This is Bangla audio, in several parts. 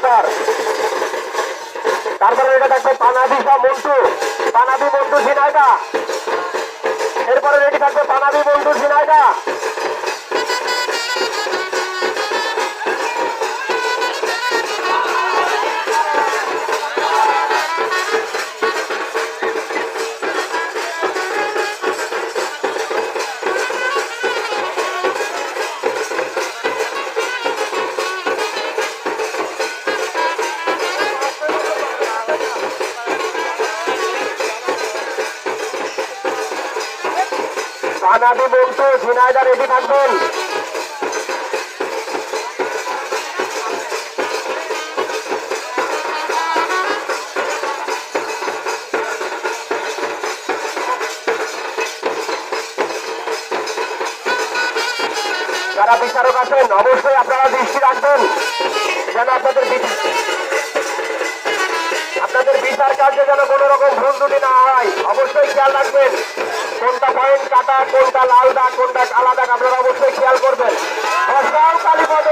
ঝিনাইদার তারপরে এটা থাকবে পানাবি বা মন্টু। পানাবি মন্টু, ঝিনাইদা। এরপরে রেডি থাকবে পানাবি মন্টু পানাবি মন্টু ঝিনাইদা রেডি থাকবেন। যারা বিচারক আছেন, অবশ্যই আপনারা দৃষ্টি রাখবেন। যেন আপনাদের আপনাদের বিচার কার্যে যেন কোনো রকম ভুল ত্রুটি না হয়, অবশ্যই খেয়াল রাখবেন। কাটা কোনটা লাল দাগ কোনটা কালা দাগ আপনারা অবশ্যই খেয়াল করবেন। অসাম কালীপদ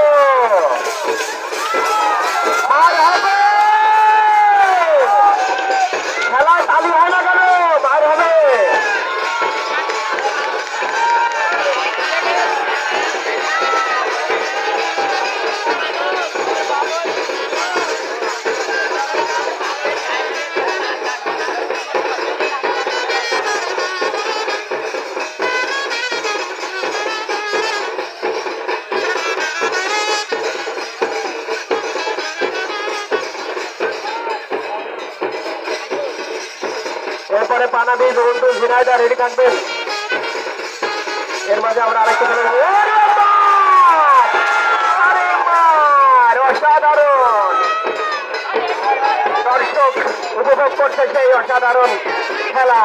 এরপরে পানাবি রুন্টু ঝিনাইদা রেডি থাকবেন এর মাঝে আমরা আরেকটা! অসাধারণ। দর্শক, উপভোগ করছে সেই অসাধারণ খেলা।